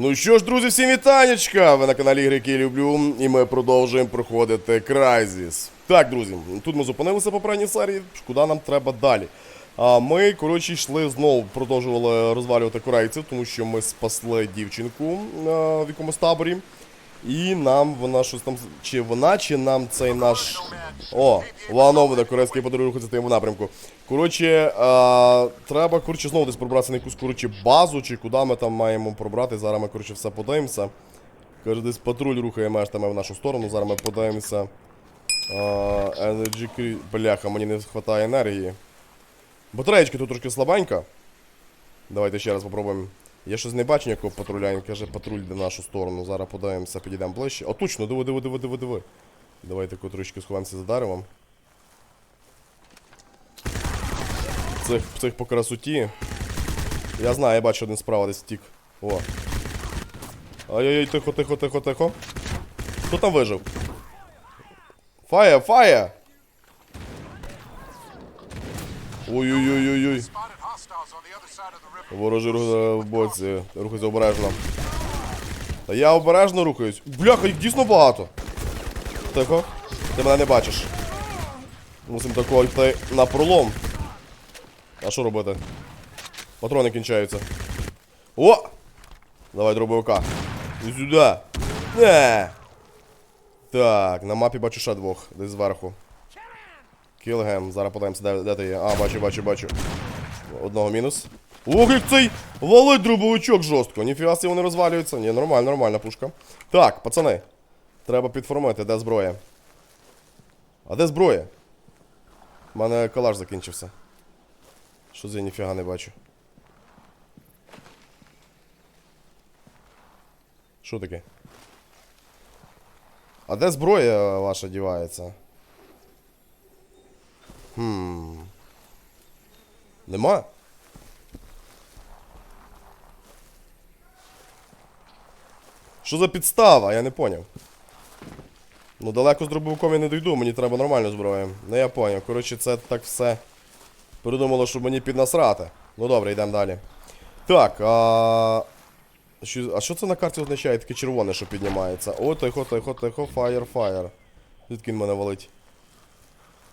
Ну що ж, друзі, всім вітанечка! Ви на каналі Ігри, які люблю, і ми продовжуємо проходити Крайзіс. Так, друзі, тут ми зупинилися по попередній серії, куди нам треба далі. А ми, коротше, йшли знову, продовжували розвалювати корейців, тому що ми спасли дівчинку а, в якомусь таборі. І нам вона щось там. Чи вона, чи нам цей наш. О, Лановина, корейський подарунок рухається в тому напрямку. Коротше, е, треба, коротше, знову десь пробратися на якусь коротше, базу, чи куди ми там маємо пробрати. Зараз ми, коротше, все подивимося. Каже, десь патруль рухає меж в нашу сторону. Зараз ми подивимося. Е, Energy Бляха, мені не вистачає енергії. Батареєчка тут трошки слабенька. Давайте ще раз попробуємо. Я щось не бачу ніякого патруля, він каже, патруль йде в нашу сторону. Зараз подивимося, підійдемо ближче. О, точно, диви, диви, диви, диви, диви. Давайте трошки сховаємося за деревом. Цих, цих по красоті. Я знаю, я бачу один справа десь втік. О. Ай-яй-яй, тихо, тихо, тихо, тихо. Хто там вижив? Фая, фая! Ой-ой-ой-ой-ой. Ворожий рух е, в боці. Рухайся обережно. Та я обережно рухаюсь. Бляха, їх дійсно багато. Тихо. Ти мене не бачиш. Мусимо тако йти на пролом. А що робити? Патрони кінчаються. О! Давай дробовика. Сюди. Не. Так, на мапі бачу ще двох, десь зверху. Кілгем, зараз подивимося, де, де ти є. А, бачу, бачу, бачу. Одного мінус. Ох, як цей валить дробовичок жорстко. Ніфіга собі вони розвалюються. Ні, нормально, нормальна пушка. Так, пацани. Треба підформити, де зброя. А де зброя? У мене калаш закінчився. Що за ніфіга не бачу. Що таке? А де зброя ваша дівається? Хм. Нема? Що за підстава? Я не поняв. Ну далеко з дробовиком я не дойду, мені треба нормальну зброю. Ну я поняв. Коротше, це так все. Придумало, щоб мені піднасрати. Ну добре, йдемо далі. Так, а. Що, а що це на карті означає таке червоне, що піднімається? О, тихо, тихо, тихо, фаєр, фаєр. Звідки він мене валить?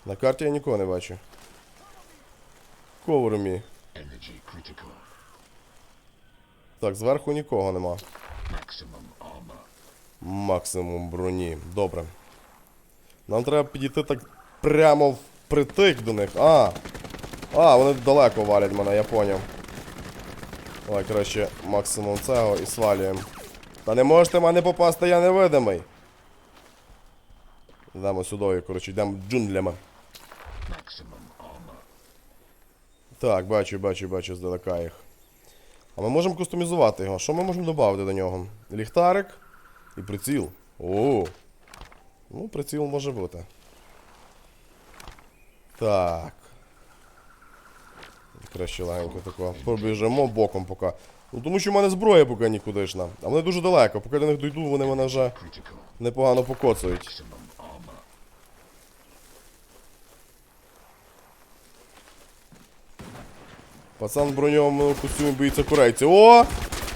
На карті я нікого не бачу. Cover me. Так, зверху нікого нема. Maximum armor. Максимум броні. Добре. Нам треба підійти так прямо впритик до них. А! А, вони далеко валять мене, я поняв. Давай, краще, максимум цього і свалюємо. Та не можете мене попасти, я невидимий. Йдемо сюди, коротше, йдемо джунглями. Так, бачу, бачу, бачу здалека їх. А ми можемо кустомізувати його. Що ми можемо додати до нього? Ліхтарик і приціл. О. Ну, приціл може бути. Так. Краще легенько тако. Побіжимо боком поки. Ну тому що в мене зброя поки нікудишна. А вони дуже далеко. Поки до них дойду, вони мене вже непогано покоцають. Пацан в броньовому костюмі боїться корейців. О!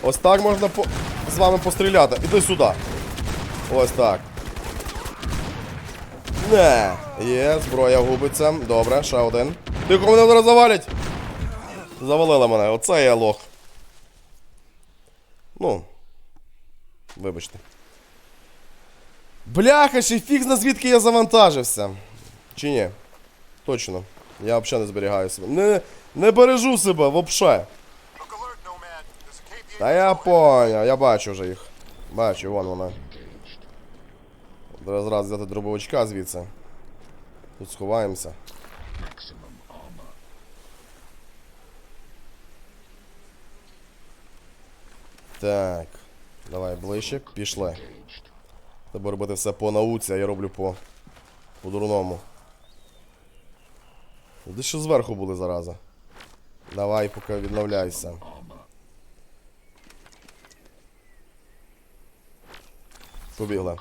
Ось так можна по... з вами постріляти. Іди сюди. Ось так. Не. Є, зброя губиться. Добре, ще один. Тихо, мене зараз завалять. Завалили мене. Оце я лох. Ну. Вибачте. Бляха, ще фіг зна звідки я завантажився. Чи ні? Точно. Я взагалі не зберігаю себе. Не, не бережу себе вообще. Та я поняв, я бачу вже їх. Бачу, вон вона. Зараз раз взяти дробовичка звідси. Тут сховаємося. Так. Давай ближче, пішли. Треба робити все по науці, а я роблю по. по дурному. Де ще зверху були зараза. Давай, поки відновляйся. Побігла.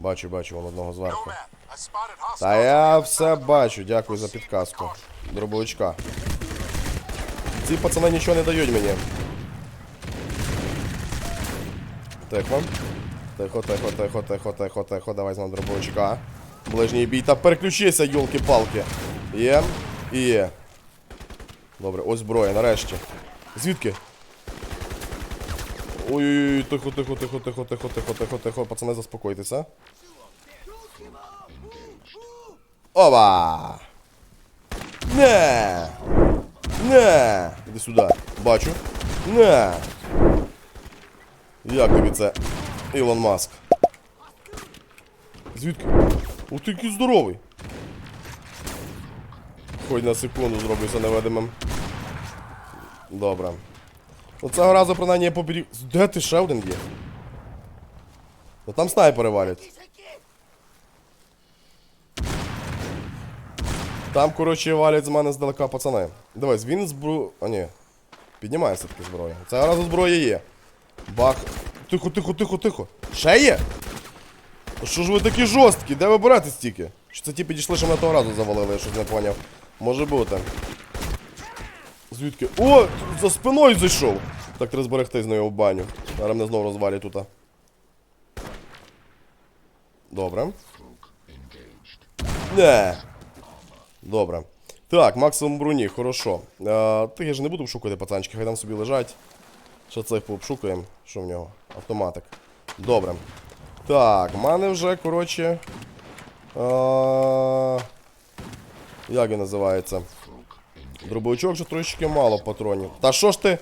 Бачу, бачу, вон одного зверху. Та я все бачу, дякую за підказку. Дробовичка. Ці пацани нічого не дають мені. Тихо. Тихо, тихо, тихо, тихо, тихо, тихо. Давай знову дробовичка. Ближній бій. Та переключися, йолки-палки. Є. І є. Добре, ось зброя, нарешті. Звідки? Ой-ой-ой, тихо, тихо, тихо, тихо, тихо, тихо, тихо, тихо. Пацани, заспокойтеся. Ова! Не! Не! Іди сюди. Бачу. Не! Як тобі це? Ілон Маск. Звідки? Ух ти який здоровий. Хоч на секунду зроблюся невидимим. Добре. Оцього разу принаймні я поберіг. Де ти ще один є? Ну там снайпери валять. Там, коротше, валять з мене здалека пацани. Дивись, він збру. А ні. Піднімається таки зброя. Цього разу зброя є. Бах. Тихо, тихо, тихо, тихо. Ще є? Що ж ви такі жорсткі? Де ви берете стільки? Чи це ті підійшли, що мене того разу завалили, я щось не поняв. Може бути. Звідки? О! За спиною зайшов! Так треба зберегти з нею в баню. Зараз мене знову розвалять тут. Добре. Не. Добре. Так, максимум броні, хорошо. Е, так я ж не буду обшукувати пацанчики, хай там собі лежать. Що цих пообшукаємо. Що в нього? Автоматик. Добре. Так, в мене вже, коротше. Е, як він називається? Дробовичок вже трошечки мало патронів. Та що ж ти?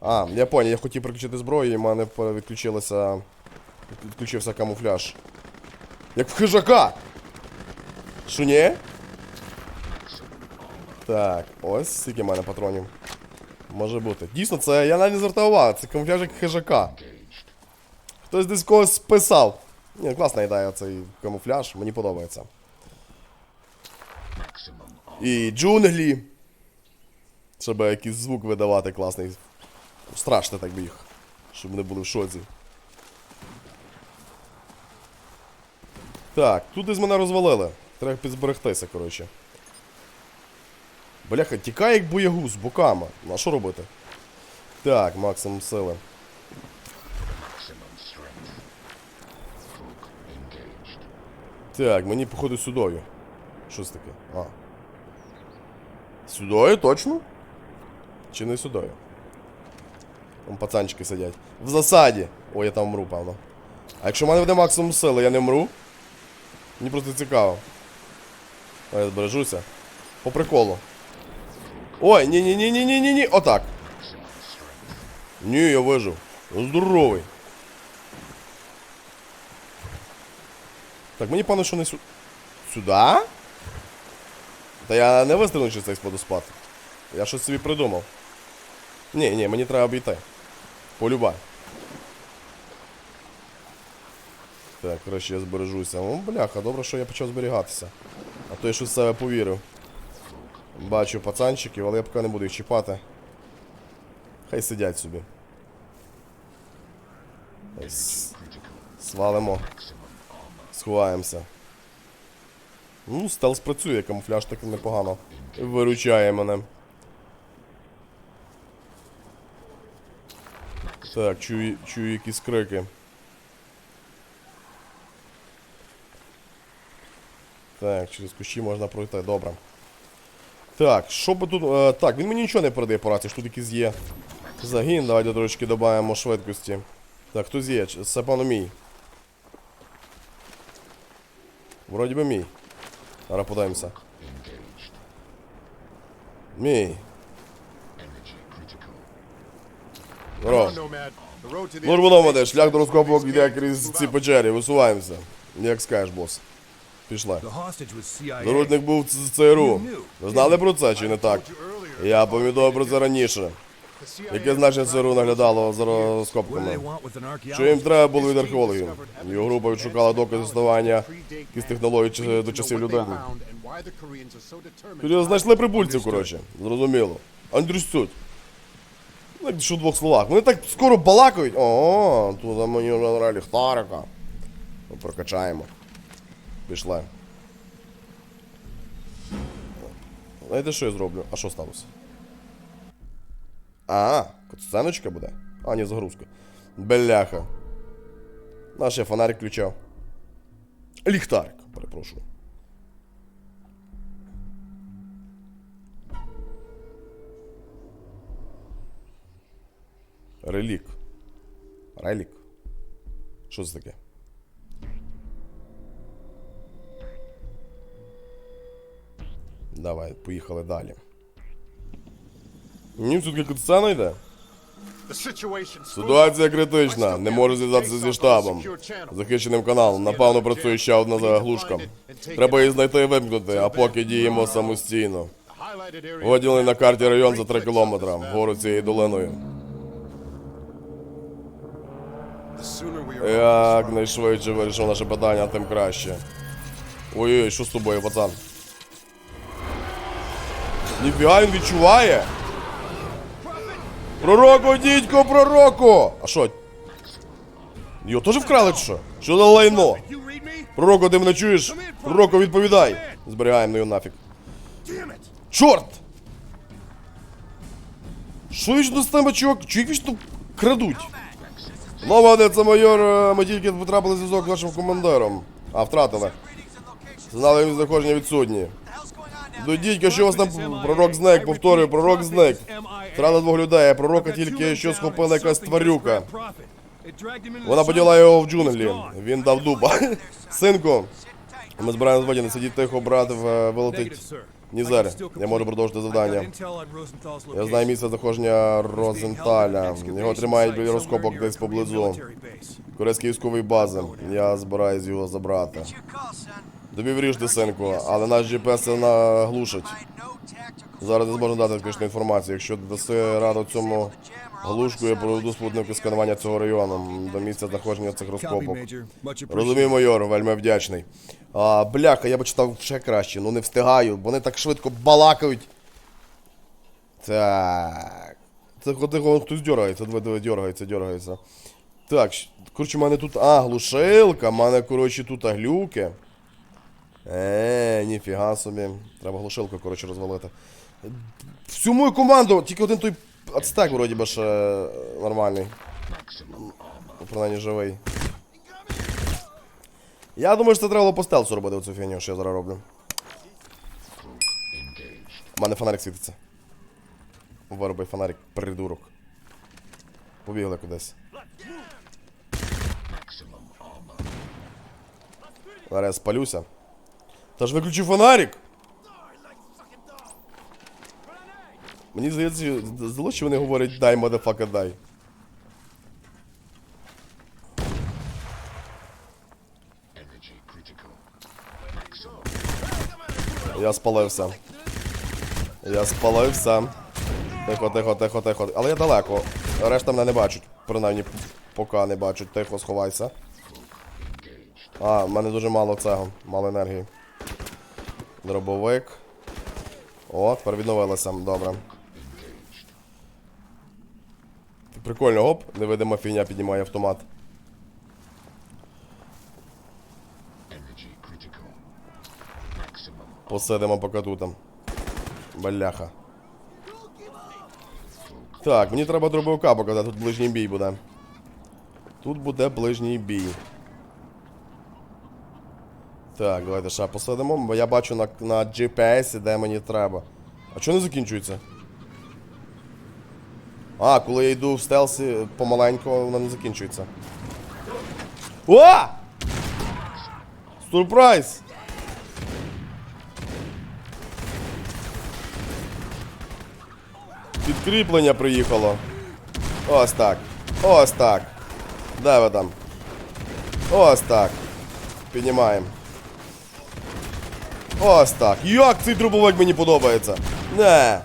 А, я понял, я хотів приключити зброю і в мене відключилося. Відключився камуфляж. Як в хижака! Що ні? Так, ось скільки в мене патронів. Може бути. Дійсно, це я навіть не звертав увагу, це камуфляж як хижака. Хтось десь когось списав. Ні, класна ідея цей камуфляж, мені подобається. І джунглі. Щоб якийсь звук видавати класний. Страшно так би їх. Щоб не були в шоці. Так, тут десь мене розвалили. Треба підзберегтися, коротше. Бляха, тікає як боягуз боками. Ну а що робити? Так, максимум сили. Так, мені походу сюдою. Щось таке. А. Сюдою, точно? Чи не сюдою? Там пацанчики сидять. В засаді. Ой, я там вмру, певно. А якщо в мене буде максимум сили, я не вмру? Мені просто цікаво. Я збережуся. По приколу. Ой, ні-ні-ні-ні-ні-ні-ні. Отак. Ні, я вижив. Здоровий. Так, мені певно, що не сю... Сюди? Та я не вистрілю через цей водоспад. Я щось собі придумав. Ні, ні, мені треба обійти. Полюба. Так, краще я збережуся. О, бляха, добре, що я почав зберігатися. А то я щось в себе повірив. Бачу пацанчиків, але я поки не буду їх чіпати. Хай сидять собі. Свалимо. Сховаємося. Ну, стелс працює, камуфляж таки непогано. Виручає мене. Так, чую, чую якісь крики. Так, через кущі можна пройти, добре. Так, що би тут. Е, так, він мені нічого не передає по рації, що тут якийсь є. Загін, давайте трошки додаємо швидкості. Так, хтось є, це пану мій. Вроді би мій. Зараз. Engaged. Мій. Здорово. Ну, воно мене, шлях до розкопок йде крізь ці печері, висуваємося. Як скажеш, бос. Пішла. Заручник був з ЦРУ. Ви знали про це чи не так? Я повідомив про це раніше. Яке значення ЦРУ наглядало за розкопками? Що їм треба було від археологів? Його група відшукала докази існування якісь технологій до часів людей. Тоді знайшли прибульців, коротше. Зрозуміло. Андрюсють. Ну, що в двох словах. Вони так скоро балакають. О, тут мені вже ліхтарика. Ну, Прокачаємо. Пішли. Знаєте, що я зроблю? А що сталося? А, сценочка буде? А, ні, загрузка. Беляха. Наш я фонарик включав. Ліхтарик, перепрошую. Релік. Релік. Що це таке? Давай, поїхали далі. Ні, сцена йде. Ситуація критична. Не можу зв'язатися зі штабом. Захищеним каналом. Напевно, працює ще одна заглушка. Треба її знайти і вимкнути, а поки діємо самостійно. Виділений на карті район за 3 кілометри. Вгору цією долиною. Як найшвидше вирішив наше питання, тим краще. Ой-ой, що з тобою, пацан? Ніфіга він відчуває? Пророку, дідько, пророку! А що? Його теж вкрали що? Що за лайно? Пророку, ти мене чуєш? Пророку, відповідай! Зберігаємо його нафіг. Чорт! Що вічно з тебе, чувак? Чувак вічно крадуть? Де це майор, е, ми тільки потрапили в зв'язок з вашим командиром. А, втратили. Знали він знаходження відсутні. До дідька, що вас там пророк зник, повторюю, пророк зник. Втратили двох людей, а пророка тільки що схопила якась тварюка. Вона поділа його в джунглі. Він дав дуба. Синку, ми збираємо зводі, не сидіть тихо, брат, в- вилетить. Нізер, я можу продовжити завдання. Я знаю місце знаходження Розенталя. Його тримають біля розкопок десь поблизу. Корейської військової бази. Я збираюсь його забрати. Тобі вріжте, синку, але наш GPS це наглушить. Зараз не зможу дати точну інформацію. Якщо даси раду цьому глушку, я проведу спутнику сканування цього району до місця знаходження цих розкопок. Розумію, майор, вельми вдячний. А, бляха, я б читав ще краще, ну не встигаю, бо вони так швидко балакають. Так. Це коли хтось дергається, дергається, дергається. Так, коротше, в мене тут. А, глушилка, в мене, коротше, тут глюки. Е, ніфіга собі. Треба глушилку, коротше, розвалити. Всю мою команду, тільки один той ацтек, вроді би, ще нормальний. Принаймні живий. Я думаю, що це треба було по стелсу робити оцю фігню, що я зараз роблю. У мене фонарик світиться. Вироби фонарик, придурок. Побігли кудись. Зараз я спалюся. Та ж виключи фонарик! Мені здається, здалося, що вони говорять дай, мадафака, дай. Я спалився. Я спалився. Тихо, тихо, тихо, тихо. Але я далеко. Решта мене не бачать. Принаймні, поки не бачать. Тихо, сховайся. А, в мене дуже мало цього, мало енергії. Дробовик. О, тепер відновилося. Добре. Прикольно, оп, невидима фігня піднімає автомат. Посидимо поки тут. Бляха. Так, мені треба дробовика показати, тут ближній бій буде. Тут буде ближній бій. Так, давайте ще посадимо, бо я бачу на, на GPS, де мені треба. А чого не закінчується? А, коли я йду в стелсі помаленьку, вона не закінчується. О! Сурпрайз! Підкріплення приїхало. Ось так. Ось так. Де ви там? Ось так. Піднімаємо. Ось так. Як цей дробовик мені подобається? Не.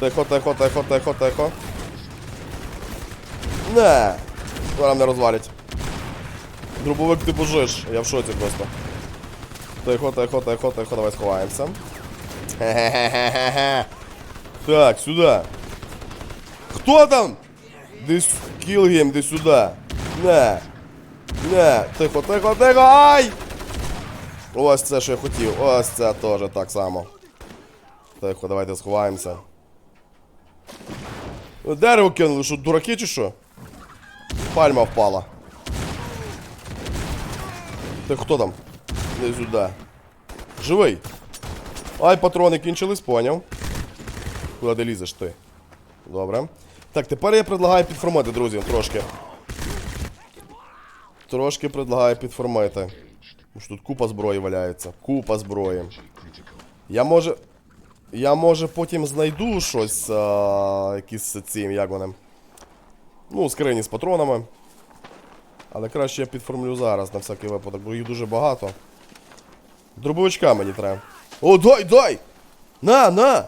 Тихо, тихо, тихо, тихо, тихо. Не. Зараз мене розвалять. Дробовик ти божиш. Я в шоці просто. Тихо, тихо, тихо, тихо, давай сховаємося. Хе-хе-хе-хе-хе. Так, сюди. Хто там? Десь кілгейм, десь сюди. Не. Не. Тихо, тихо, тихо. Ай! Ось це, що я хотів. Ось це теж так само. Тихо, давайте сховаємося. Дерево кинули, що дураки чи що? Пальма впала. Ти хто там? Не сюди. Живий. Ай, патрони кінчились, поняв. Куди лізеш ти? Добре. Так, тепер я предлагаю підформити, друзі, трошки. Трошки предлагаю підформити. Тому що тут купа зброї валяється. Купа зброї. Я може. Я може потім знайду щось. А, якісь цим, як вони. Ну, скрині з патронами. Але краще я підформлю зараз на всякий випадок, бо їх дуже багато. Дробовичка мені треба. О, дай, дай! На, на!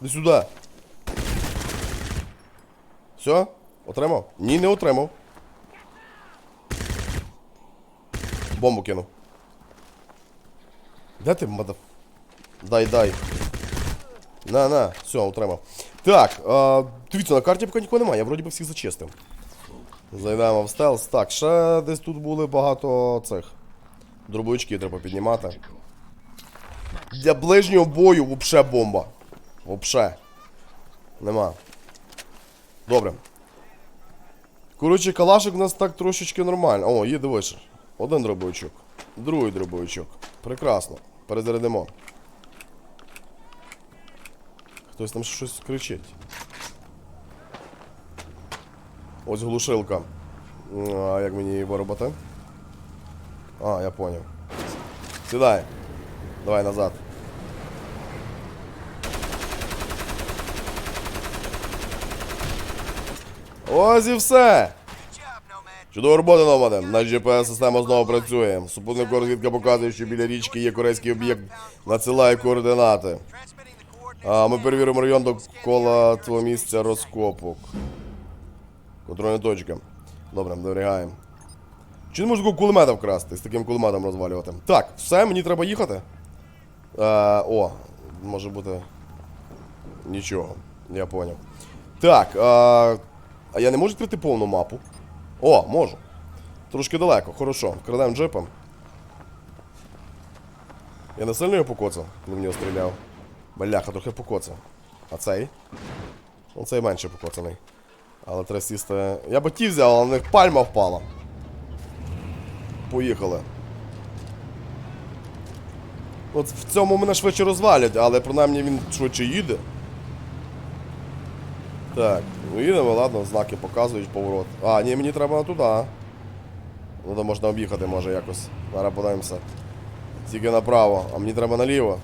Іди сюди. Все? Отримав? Ні, не отримав. Бомбу кинув. Де ти, мада... Дай, дай. На, на, все, отримав. Так, а, дивіться, на карті поки нікого немає, я вроді би всіх зачистив. Зайдемо в стелс. Так, ще десь тут були багато цих. Дробовички треба піднімати. Для ближнього бою вообще бомба. Вообще. Нема. Добре. Коротше, калашик у нас так трошечки нормально. О, є дивиш. Один дробовичок. Другий дробовичок. Прекрасно. Перезарядимо. Хтось там щось кричить. Ось глушилка. А як мені її виробити? А, я поняв. Сідай. Давай назад. Ось і все. Чудова робота, Номаде. Наш GPS-система знову працює. Супутник розвідка показує, що біля річки є корейський об'єкт. Надсилає координати. А ми перевіримо район довкола твого місця розкопок. Контрольна точка. Добре, довіряємо. Чи не такого кулемета вкрасти? З таким кулеметом розвалювати. Так, все, мені треба їхати. Е, о, може бути. Нічого, я поняв. Так, е, а я не можу відкрити повну мапу. О, можу. Трошки далеко, хорошо. Крадемо джипом. Я не сильно його покоцав, коли в нього стріляв. Бляха, трохи покоцав. А цей? Ну, цей менше покоцаний. Але треба сісти. Я би ті взяв, але на них пальма впала. Поїхали. От в цьому мене швидше розвалять, але принаймні він швидше їде. Так, ну їдемо, ладно, знаки показують поворот. А, ні, мені треба туди. Ну то можна об'їхати, може якось. Зараз подивимося. Тільки направо, а мені треба наліво.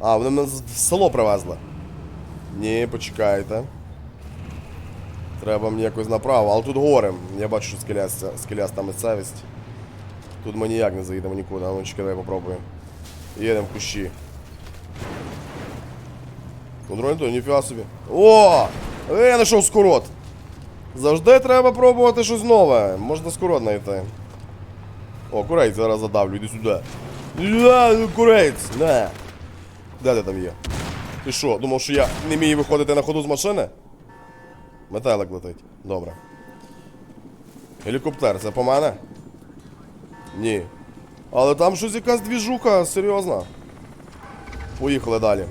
А, вони мене в село привезли. Ні, почекайте. Треба мені якось направо, але тут гори. Я бачу, що скеляста, скеляста місцевість. Тут ми ніяк не заїдемо нікуди, а ну чекай, попробуємо. Їдемо в кущі. Контрольний ніфіга собі. О! Е, Я знайшов скорот. Завжди треба пробувати щось нове. Можна скорот знайти. О, курець зараз задавлю, іди сюди. Я, ну, курець, на. Де ти там є? Ти що, думав, що я не вмію виходити на ходу з машини? Метелик летить. Добре. Гелікоптер, це по мене? Ні. Але там щось якась двіжуха серйозна. Поїхали далі.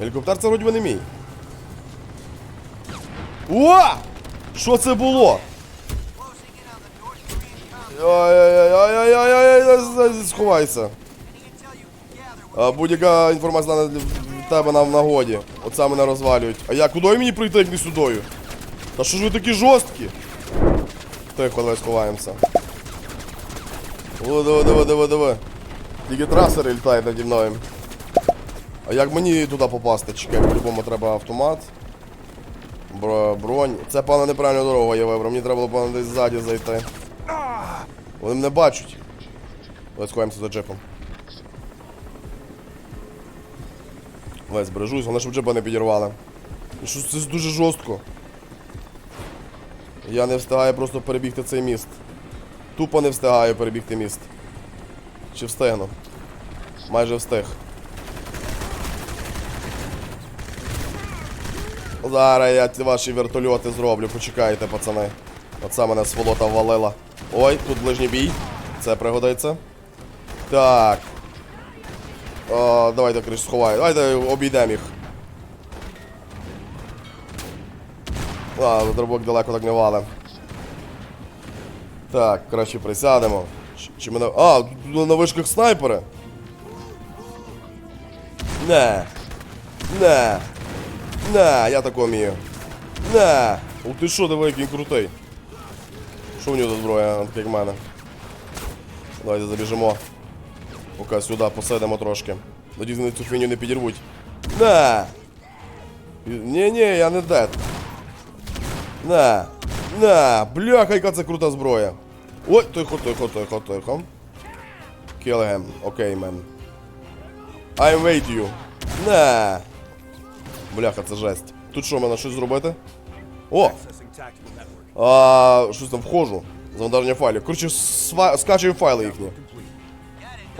Гелікоптер це вроді би не мій. О! Що це було? Ай-яй-яй-яй-яй-яй-яй, сховайся. Будь-яка інформація в тебе нам в нагоді. Оце мене розвалюють. А я куди мені прийти, як не сюдою? Та що ж ви такі жорсткі? Тихо, давай сховаємося. О, диви, диви, диви, диви. Тільки трасери літають наді мною. А як мені туди попасти? Чекай, по-любому треба автомат. Бро, бронь. Це певно неправильна дорога я вибрав. Мені треба було певно десь ззаді зайти. Вони мене бачать. Давай за джипом. Давай збережусь, вони щоб джипа не підірвали. Що це дуже жорстко. Я не встигаю просто перебігти цей міст. Тупо не встигаю перебігти міст. Чи встигну? Майже встиг. Зараз я ваші вертольоти зроблю, почекайте, пацани. Оце мене сволота ввалила. Ой, тут ближній бій. Це пригодиться. Так. О, давайте криш сховаю. Давайте обійдемо їх. А, дробок далеко так не вале. Так, краще присядемо. Чи, чи мене. А, тут на вишках снайпери. Не. Не. Не, я тако вмію. Не. Ух ти що, який він крутий. Що в нього за зброя, як в мене? Давайте забіжимо. Поки сюди посидимо трошки. Надіюсь, вони цю фіню не підірвуть. Не. Ні, ні, я не дед. На. На. Бляха, яка це крута зброя. Ой, тихо, тихо, тихо, тихо. Kill him. Окей, мен. I wait you. На. Бляха, це жесть. Тут що, мене щось зробити? О! А, щось там входжу. Завантаження файлів. Коротше, скачую файли їхні.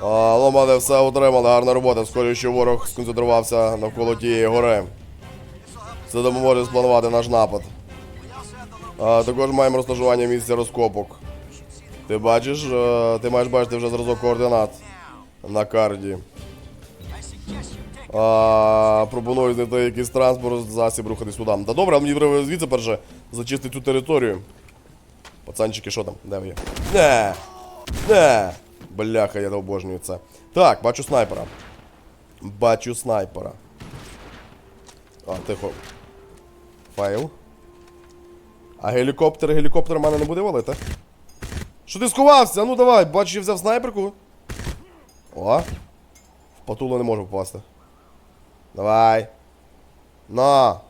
А, ломане все отримали, гарна робота. Схоже, що ворог сконцентрувався навколо тієї гори. Це допоможе спланувати наш напад. А, також маємо розташування місця розкопок. Ти бачиш, е, ти маєш бачити вже зразок координат на карті. Пропоную знайти якийсь транспорт, засіб рухатись туди. Та добре, але мені треба звідси перше зачистити цю територію. Пацанчики, що там? Де ви? Не! Не! Бляха, я обожнюю це. Так, бачу снайпера. Бачу снайпера. А, тихо. Файл. А гелікоптер, гелікоптер в мене не буде валити. Що ти сховався? Ну давай, бачиш, я взяв снайперку. О. В патулу не можу попасти. Давай. На.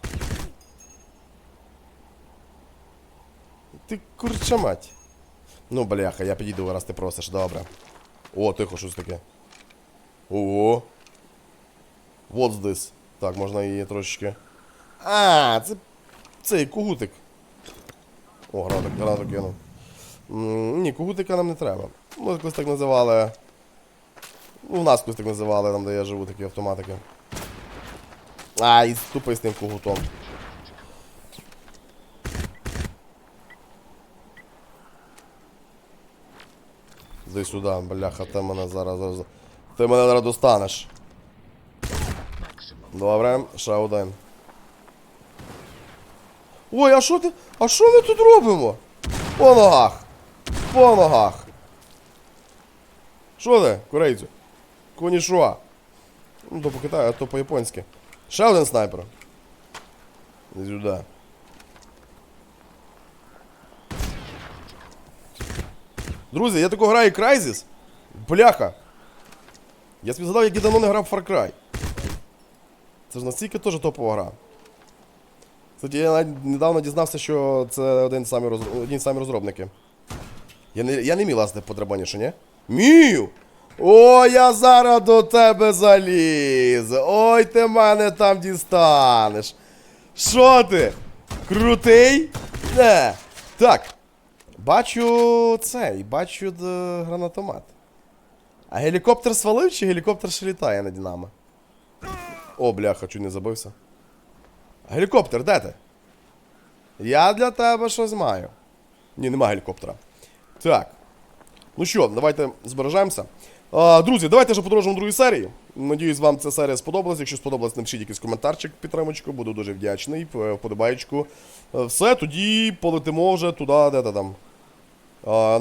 Ти курча мать. Ну, бляха, я підійду, раз ти просиш, добре. О, тихо, щось таке. Ого. What's this? Так, можна її трошечки. А, це. Цей кугутик. О, гранату, гранату кинув. Ні, кугутика нам не треба. Ми колись так називали. Ну, у нас колись так називали, там де я живу, такі автоматики. А, і тупий з тим кугутом. Іди сюди, бляха, ти мене зараз. Ти мене зараз достанеш. Добре, ще один. Ой, а що ти? А що ми тут робимо? По ногах. По ногах. Що ти, корейцю? Конішуа. Ну, то по Китаю, а то по-японськи. Ще один снайпер. Іди сюди. Друзі, я тако граю Crysis. Бляха. Я собі згадав, як я давно не грав Far Cry. Це ж настільки теж топова гра. Кстати, я недавно дізнався, що це один самі роз... одні самі розробники. Я не, я не міг лазити по драбані, що ні? Мію! О, я зараз до тебе заліз! Ой, ти мене там дістанеш! Що ти? Крутий? Не. Так. Бачу цей, бачу д- гранатомат. А гелікоптер свалив чи гелікоптер ще літає над нами? О, бляха, чуть не забився. Гелікоптер, де ти? Я для тебе щось маю. Ні, нема гелікоптера. Так. Ну що, давайте збережемося. Друзі, давайте вже подорожимо другій серії. Надіюсь, вам ця серія сподобалась. Якщо сподобалась, напишіть якийсь коментарчик, підтримочку, буду дуже вдячний. Вподобаєчку. Е, Все, тоді полетимо вже туди, де ти там.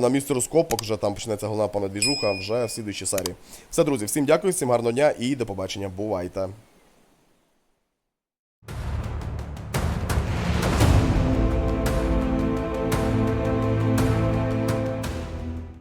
На місце розкопок вже там почнеться головна пана двіжуха вже в слідуючій серії. Все, друзі, всім дякую, всім гарного дня і до побачення. Бувайте.